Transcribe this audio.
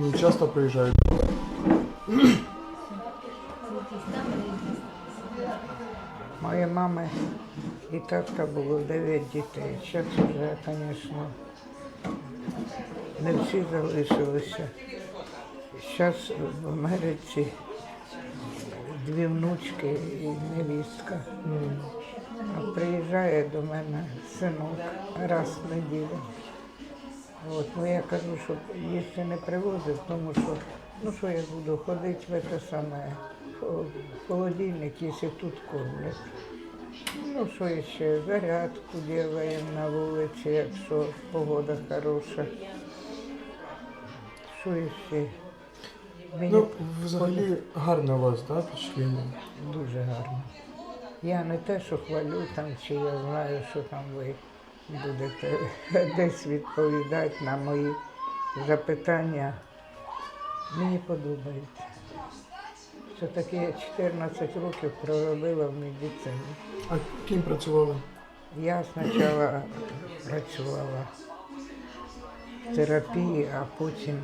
Не часто приїжджають. Моєї мами і татка було 9 дітей. Зараз вже, звісно, не всі залишилися. Зараз в Америці дві внучки і невістка. А приїжджає до мене синок раз в неділю. От, ну я кажу, що їсти не привозив, тому що ну що я буду ходити в те саме холодильник, якщо тут кормлять. Ну, що ще, зарядку делаємо на вулиці, якщо погода хороша. Що ще? Мені Ну, взагалі гарне у вас, так, впечатлення? дуже гарно. Я не те, що хвалю там, чи я знаю, що там ви будете десь відповідати на мої запитання. Мені подобається. Все-таки я 14 років проробила в медицині. А ким працювали? Я спочатку працювала в терапії, а потім